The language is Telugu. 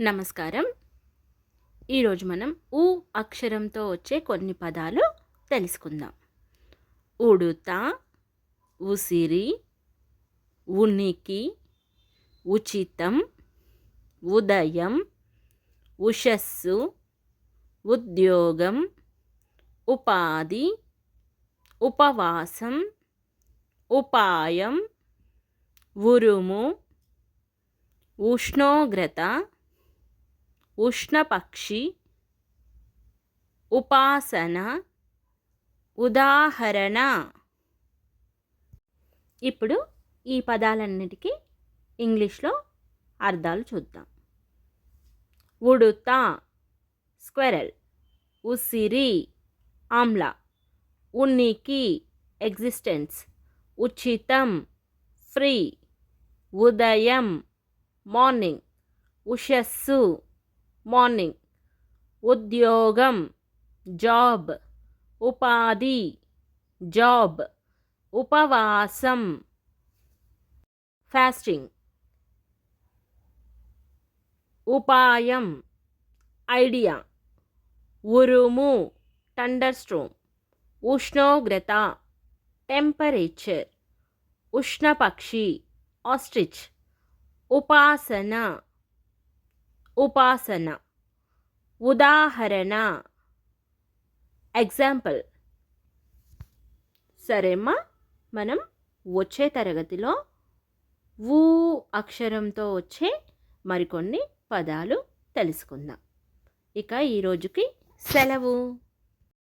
నమస్కారం. ఈరోజు మనం ఊ అక్షరంతో వచ్చే కొన్ని పదాలు తెలుసుకుందాం. ఉడుత ఉసిరి ఉనికి ఉచితం ఉదయం ఉషస్సు ఉద్యోగం ఉపాధి ఉపవాసం ఉపాయం ఉరుము ఉష్ణోగ్రత ఉష్ణపక్షి ఉపాసన ఉదాహరణ. ఇప్పుడు ఈ పదాలన్నిటికీ ఇంగ్లీష్లో అర్థాలు చూద్దాం. ఉడుత స్క్వెరల్ ఉసిరి ఆమ్ల ఉనికి ఎగ్జిస్టెన్స్ ఉచితం ఫ్రీ ఉదయం మార్నింగ్ ఉషస్సు. మార్నింగ్. ఉద్యోగం. జాబ్. ఉపాధి. జాబ్. ఉపవాసం. ఫాస్టింగ్. ఉపాయం. ఐడియా. ఉరుము. టండర్స్ట్రోమ్ ఉష్ణోగ్రత. టెంపరేచర్. ఉష్ణపక్షి. ఆస్ట్రిచ్. ఉపాసన. ఉపాసన ఉదాహరణ. ఎగ్జాంపుల్ సరేమ్మా మనం వచ్చే తరగతిలో ఊ అక్షరంతో వచ్చే మరికొన్ని పదాలు తెలుసుకుందాం. ఇక ఈరోజుకి సెలవు.